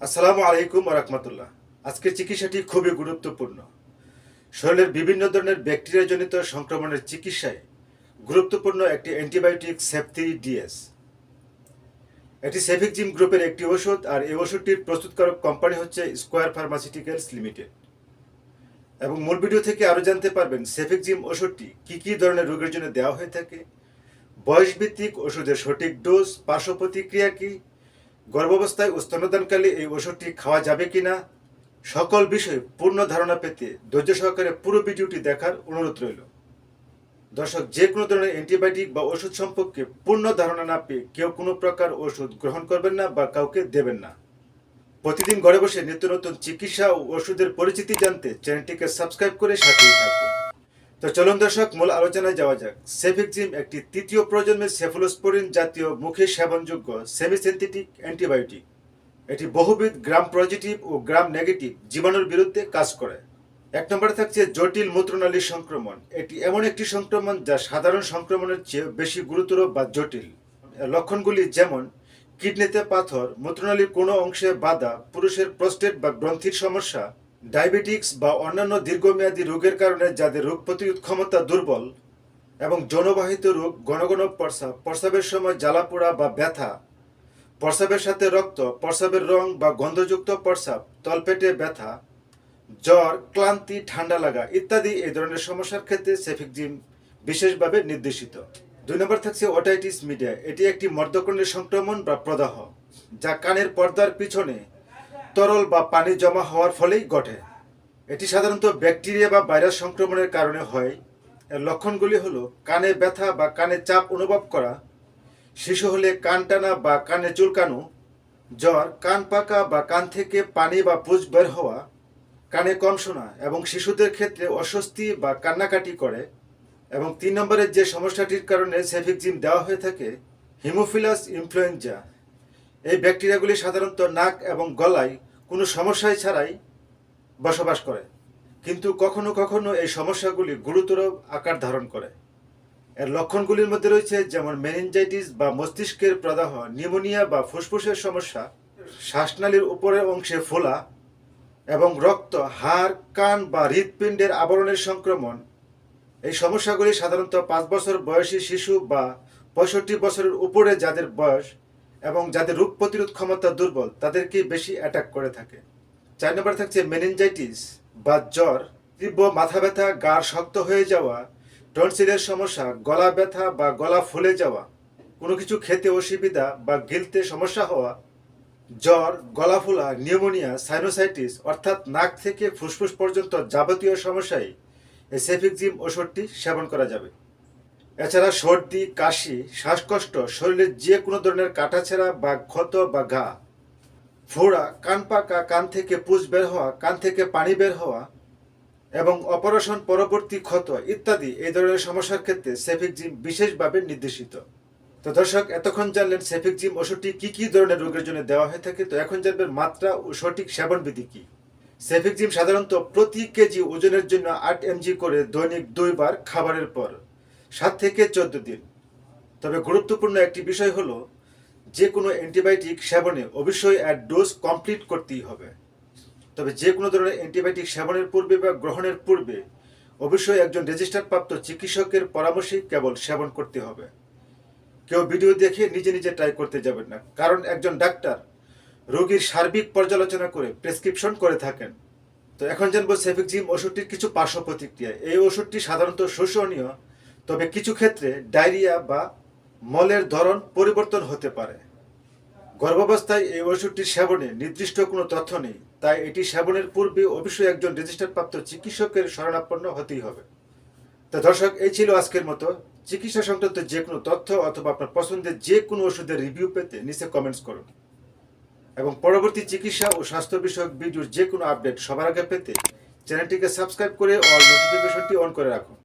আসসালামু আলাইকুম রহমতুল্লাহ। আজকের চিকিৎসাটি খুবই গুরুত্বপূর্ণ। শরীরের বিভিন্ন ধরনের ব্যাকটেরিয়াজনিত সংক্রমণের চিকিৎসায় গুরুত্বপূর্ণ একটি অ্যান্টিবায়োটিক সেফথি ডিএস এটি সেফিকজিম গ্রুপের একটি ওষুধ আর এই ওষুধটির প্রস্তুতকারক কোম্পানি হচ্ছে স্কোয়ার ফার্মাসিউটিক্যালস লিমিটেড। এবং মূল ভিডিও থেকে আরও জানতে পারবেন সেফিকজিম ওষুধটি কী কী ধরনের রোগের জন্য দেওয়া হয়ে থাকে, বয়সভিত্তিক ওষুধের সঠিক ডোজ পার্শ্ব প্রতিক্রিয়া কী গর্ভাবস্থায় স্তন্যদানকালে এই ওষুধটি খাওয়া যাবে কিনা, সকল বিষয়ে পূর্ণ ধারণা পেতে ধৈর্য সহকারে পুরো ভিডিওটি দেখার অনুরোধ রইল। দর্শক, যে কোনো ধরনের অ্যান্টিবায়োটিক বা ওষুধ সম্পর্কে পূর্ণ ধারণা না পেয়ে কেউ কোনো প্রকার ওষুধ গ্রহণ করবেন না বা কাউকে দেবেন না। প্রতিদিন ঘরে বসে নিত্য নতুন চিকিৎসা ও ওষুধের পরিচিতি জানতে চ্যানেলটিকে সাবস্ক্রাইব করে সাথেই থাকুন। তো চলুন দর্শক, মূল আলোচনায় যাওয়া যাক। সেফিকজিম একটি তৃতীয় প্রজন্মের সেফলোস্পোরিন জাতীয় মুখে সেবনযোগ্য সেমিসিনথেটিক অ্যান্টিবায়োটিক। এটি বহুবিধ গ্রাম পজিটিভ ও গ্রাম নেগেটিভ জীবাণুর বিরুদ্ধে কাজ করে। এক নম্বরে থাকছে জটিল মূত্রনালীর সংক্রমণ। এটি এমন একটি সংক্রমণ যা সাধারণ সংক্রমণের চেয়ে বেশি গুরুতর বা জটিল। লক্ষণগুলি যেমন, কিডনিতে পাথর, মূত্রনালীর কোনো অংশে বাধা, পুরুষের প্রস্টেট বা গ্রন্থির সমস্যা ডায়াবেটিক্স বা অন্যান্য দীর্ঘমেয়াদী রোগের কারণে যাদের রোগ প্রতিরোধ ক্ষমতা দুর্বল এবং যৌনবাহিত রোগ ঘন প্রস্রাব প্রস্রাবের সময় জ্বালাপোড়া বা ব্যথা প্রস্রাবের সাথে রক্ত প্রস্রাবের রং বা গন্ধযুক্ত প্রস্রাব তলপেটে ব্যথা, জ্বর, ক্লান্তি, ঠান্ডা লাগা ইত্যাদি এই ধরনের সমস্যার ক্ষেত্রে সেফিকজিম বিশেষভাবে নির্দেশিত। দুই নম্বর থাকছে ওটাইটিস মিডিয়া। এটি একটি মর্দকর্ণের সংক্রমণ বা প্রদাহ, যা কানের পর্দার পিছনে তরল বা পানি জমা হওয়ার ফলেই ঘটে। এটি সাধারণত ব্যাকটেরিয়া বা ভাইরাস সংক্রমণের কারণে হয়। এর লক্ষণগুলি হলো কানে ব্যথা বা কানে চাপ অনুভব করা, শিশু হলে কান টানা বা কানে চুলকানো, জ্বর, কান পাকা বা কান থেকে পানি বা পুজ বের হওয়া, কানে কম শোনা এবং শিশুদের ক্ষেত্রে অস্বস্তি বা কান্নাকাটি করে এবং তিন নম্বরের যে সমস্যাটির কারণে সেফিকজিম দেওয়া হয়ে থাকে, হিমোফিলাস, ইনফ্লুয়েঞ্জা। এই ব্যাকটেরিয়াগুলি সাধারণত নাক এবং গলায় কোনো সমস্যাই ছাড়াই বসবাস করে। কিন্তু কখনো কখনো এই সমস্যাগুলি গুরুতর আকার ধারণ করে। এর লক্ষণগুলির মধ্যে রয়েছে যেমন মেনিনজাইটিস বা মস্তিষ্কের প্রদাহ নিউমোনিয়া বা ফুসফুসের সমস্যা, শ্বাসনালীর উপরের অংশে ফোলা এবং রক্ত, হাড়, কান বা হৃৎপিণ্ডের আবরণের সংক্রমণ। এই সমস্যাগুলি সাধারণত পাঁচ বছর বয়সী শিশু বা পঁয়ষট্টি বছরের উপরে যাদের বয়স এবং যাদের রোগ প্রতিরোধ ক্ষমতা দুর্বল তাদেরকেই বেশি অ্যাটাক করে থাকে। চার নম্বর থাকছে মেনিনজাইটিস বা জ্বর। তীব্র মাথা ব্যথা, গাঢ় শক্ত হয়ে যাওয়া টনসিলের সমস্যা, গলা ব্যথা বা গলা ফুলে যাওয়া, কোনো কিছু খেতে অসুবিধা বা গিলতে সমস্যা হওয়া, জ্বর, গলা ফোলা, নিউমোনিয়া সাইনোসাইটিস অর্থাৎ নাক থেকে ফুসফুস পর্যন্ত যাবতীয় সমস্যায় এই সেফিকজিম ওষুধটি সেবন করা যাবে। এছাড়া সর্দি, কাশি, শ্বাসকষ্ট, শরীরের যে কোনো ধরনের কাটাছেঁড়া বা ক্ষত বা ঘা, ফোড়া, কান পাকা, কান থেকে পুজ বের হওয়া, কান থেকে পানি বের হওয়া এবং অপারেশন পরবর্তী ক্ষত ইত্যাদি এই ধরনের সমস্যার ক্ষেত্রে সেফিক জিম বিশেষভাবে নির্দেশিত। তো দর্শক, এতক্ষণ জানলেন সেফিক জিম ওষুধটি কি কি ধরনের রোগের জন্য দেওয়া হয়ে থাকে। তো এখন জানবেন মাত্রা ও সঠিক সেবন বিধি সেফিক জিম সাধারণত প্রতি কেজি ওজনের জন্য আট এমজি করে দৈনিক দুইবার খাবারের পর। সাত থেকে চোদ্দ দিন। তবে গুরুত্বপূর্ণ একটি বিষয় হলো, যে কোনো অ্যান্টিবায়োটিক সেবনে অবশ্যই এর ডোজ কমপ্লিট করতেই হবে। তবে যে কোনো ধরনের অ্যান্টিবায়োটিক সেবনের পূর্বে বা গ্রহণের পূর্বে অবশ্যই একজন রেজিস্টারপ্রাপ্ত চিকিৎসকের পরামর্শেই কেবল সেবন করতে হবে। কেউ ভিডিও দেখে নিজে নিজে ট্রাই করতে যাবেন না, কারণ একজন ডাক্তার রোগীর সার্বিক পর্যালোচনা করে প্রেসক্রিপশন করে থাকেন। তো এখন জানব সেফিকজিম ওষুধটির কিছু পার্শ্ব প্রতিক্রিয়া। এই ওষুধটি সাধারণত শোষণীয় তবে কিছু ক্ষেত্রে ডায়রিয়া বা মলের ধরন পরিবর্তন হতে পারে। গর্ভাবস্থায় এই ওষুধটি সেবনে নির্দিষ্ট কোনো তথ্য নেই, তাই এটি সেবনের পূর্বে অবশ্যই একজন রেজিস্টার প্রাপ্ত চিকিৎসকের শরণাপন্ন হতেই হবে। তা দর্শক, এই ছিল আজকের মতো। চিকিৎসা সংক্রান্ত যে কোনো তথ্য অথবা আপনার পছন্দের যে কোনো ওষুধের রিভিউ পেতে নিচে কমেন্টস করুন। এবং পরবর্তী চিকিৎসা ও স্বাস্থ্য বিষয়ক ভিডিওর যে কোনো আপডেট সবার আগে পেতে চ্যানেলটিকে সাবস্ক্রাইব করে অল নোটিফিকেশনটি অন করে রাখুন।